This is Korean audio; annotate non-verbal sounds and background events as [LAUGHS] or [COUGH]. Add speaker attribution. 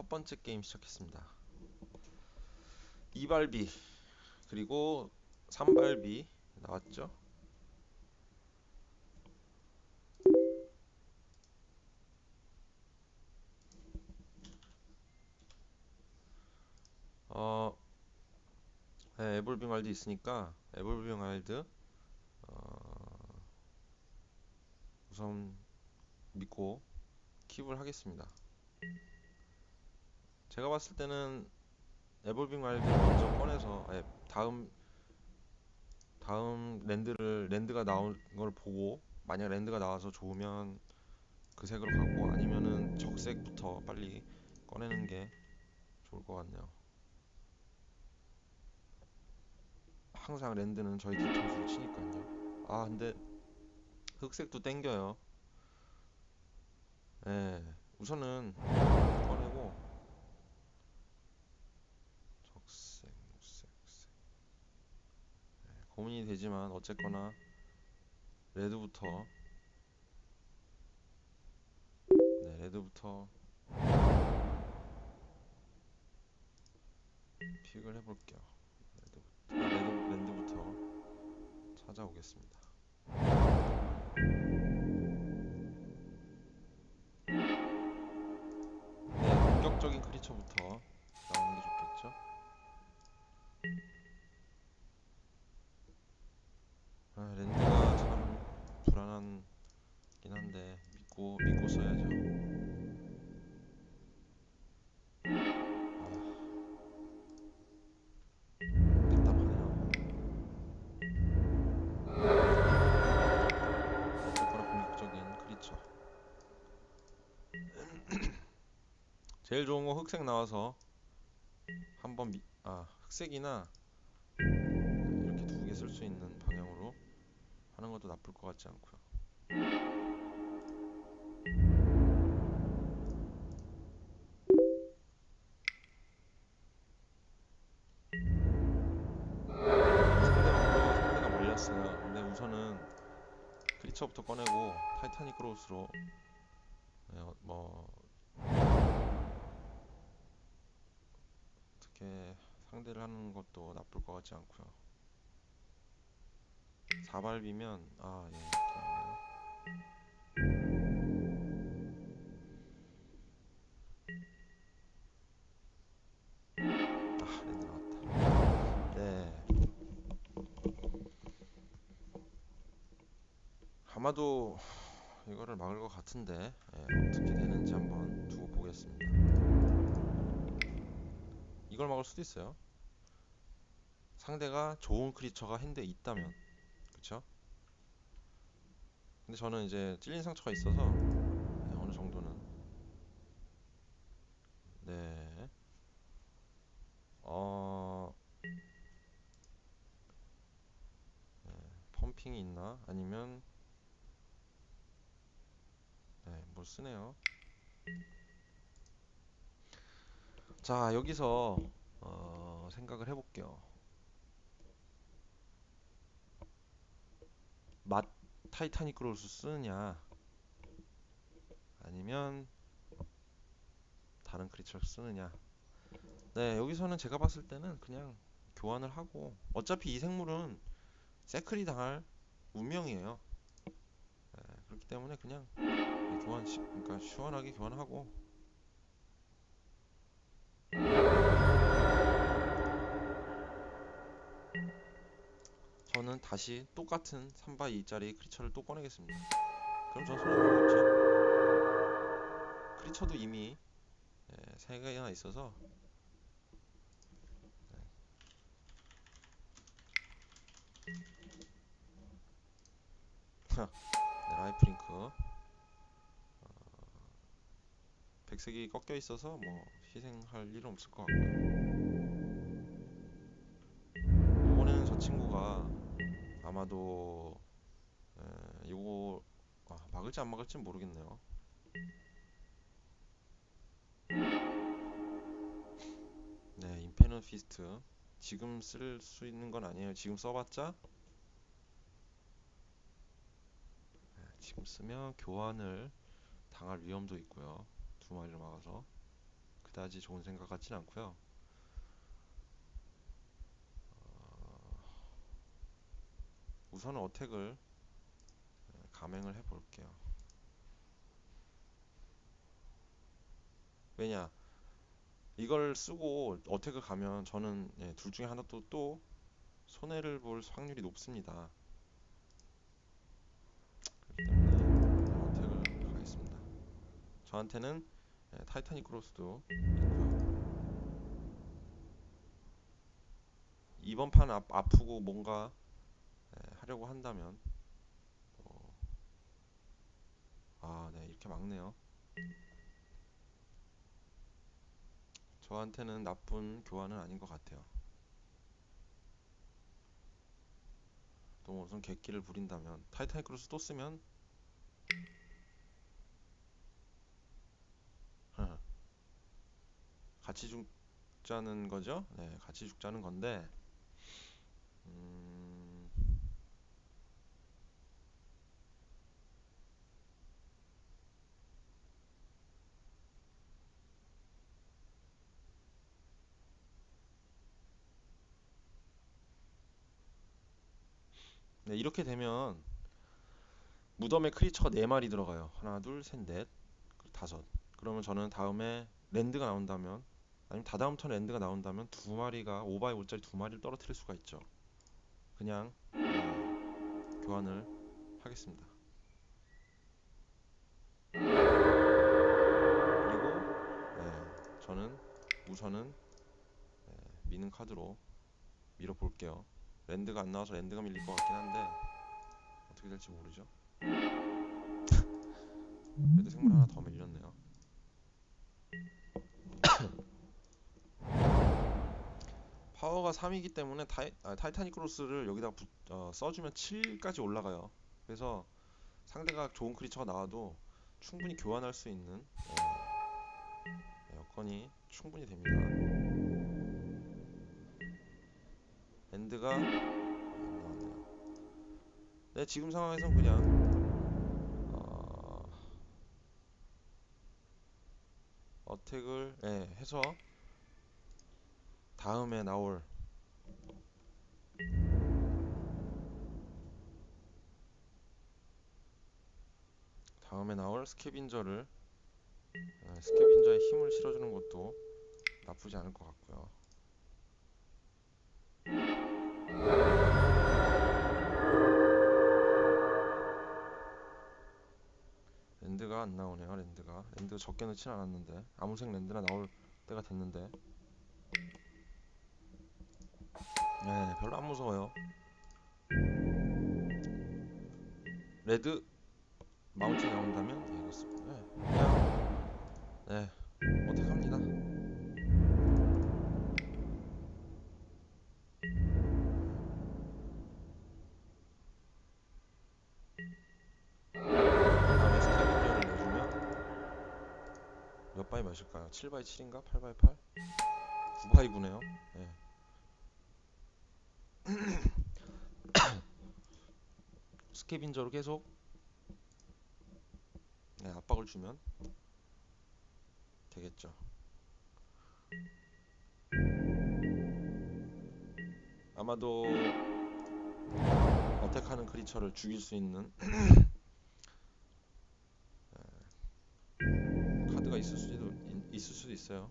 Speaker 1: 첫 번째 게임 시작했습니다. 2발비 그리고 3발비 나왔죠? 어, 네, 에볼빙 와일드 있으니까 에볼빙 와일드 어, 우선 믿고 킵을 하겠습니다. 제가 봤을 때는 에볼빙 와일드 먼저 꺼내서 아니, 다음 다음 랜드를 랜드가 나온 걸 보고 만약 랜드가 나와서 좋으면 그 색으로 가고 아니면은 적색부터 빨리 꺼내는 게 좋을 것 같네요. 항상 랜드는 저희 뒤통수를 치니까요. 아 근데 흑색도 땡겨요. 예, 우선은 꺼내고 적색, 무색, 색. 예, 고민이 되지만 어쨌거나 레드부터 네, 레드부터 픽을 해볼게요. 레드부터, 아, 레드, 랜드부터 찾아오겠습니다. 한데 믿고 믿고 써야죠. [CLEARS THROAT] 제일 좋은 거 흑색 나와서 한번 미, 아 흑색이나 이렇게 두 개 쓸 수 있는 방향으로 하는 것도 나쁠 것 같지 않고요. 크리처부터 꺼내고 타이타닉 크로스로. 네, 어, 뭐. 어떻게 상대를 하는 것도 나쁠 것 같지 않고요. 4발비면 아 예, 아마도 이거를 막을 것 같은데 예, 어떻게 되는지 한번 두고 보겠습니다. 이걸 막을 수도 있어요. 상대가 좋은 크리처가 핸드에 있다면, 그쵸? 근데 저는 이제 찔린 상처가 있어서 네, 어느 정도는 네, 어, 네, 펌핑이 있나? 아니면 네, 뭘 쓰네요. 자, 여기서 어, 생각을 해볼게요. 맛 타이타닉 크로스 쓰느냐 아니면 다른 크리처를 쓰느냐 네 여기서는 제가 봤을 때는 그냥 교환을 하고 어차피 이 생물은 세크리 당할 운명이에요 네, 그렇기 때문에 그냥 교환 시, 그러니까 시원하게 교환하고. 저는 다시 똑같은 3바 2짜리 크리처를 또 꺼내겠습니다. 그럼 전 손해 보겠죠? 크리처도 이미 예, 세 개나 있어서. 네, 라이프링크. 어, 백색이 꺾여 있어서 뭐 희생할 일은 없을 것 같고요. 이번에는 저 친구가 아마도 에, 요거 아, 막을지 안 막을지 모르겠네요. 네 인페너 피스트. 지금 쓸 수 있는 건 아니에요. 지금 써봤자 네, 지금 쓰면 교환을 당할 위험도 있고요 두 마리를 막아서 그다지 좋은 생각 같진 않고요. 우선은 어택을 예, 감행을 해볼게요. 왜냐? 이걸 쓰고 어택을 가면 저는 예, 둘 중에 하나 또, 또 손해를 볼 확률이 높습니다. 저한테는 예, 타이타닉 크로스도 있고요. 이번 판 아, 아프고 뭔가 예, 하려고 한다면 뭐, 아, 네, 이렇게 막네요. 저한테는 나쁜 교환은 아닌 것 같아요. 또 우선 객기를 부린다면 타이타닉 크루스 또 쓰면 같이 죽자는 거죠? 네, 같이 죽자는 건데 음, 네, 이렇게 되면 무덤에 크리처가 4마리 들어가요. 하나, 둘, 셋, 넷, 다섯. 그러면 저는 다음에 랜드가 나온다면 아니면 다다음 턴 랜드가 나온다면 두 마리가 5바이 5짜리 두 마리를 떨어뜨릴 수가 있죠. 그냥 네, 교환을 하겠습니다. 그리고 네, 저는 우선은 네, 미는 카드로 밀어 볼게요. 랜드가 안 나와서 랜드가 밀릴 것 같긴 한데 어떻게 될지 모르죠. [LAUGHS] 그래도 생물 하나 더 밀렸네요. 파워가 3이기 때문에 타이, 아, 타이타닉 크로스를 여기다 부, 어, 써주면 7까지 올라가요. 그래서 상대가 좋은 크리처가 나와도 충분히 교환할 수 있는 예, 네, 여건이 충분히 됩니다. 엔드가. 네, 지금 상황에선 그냥 어, 어택을 예, 해서 다음에 나올 다음에 나올 스캐빈저를 예, 스캐빈저에 힘을 실어주는 것도 나쁘지 않을 것 같고요. 랜드가 안 나오네요. 랜드가 랜드가 적게 넣진 않았는데 아무색 랜드나 나올 때가 됐는데 네 별로 안 무서워요. 레드 마운틴 나온다면 예, 그렇습니다. 네, 그냥 네 어택합니다. 다음에 스캐빈저를 내주면 몇 바이 몇일까요? 7바이 7인가? 8바이 8? 9바이 9네요. 네. [COUGHS] 스캐빈저로 계속 네, 압박을 주면 되겠죠. 아마도 어택하는 크리처를 죽일 수 있는 [COUGHS] 카드가 있을 수도 있- 있을 수도 있어요.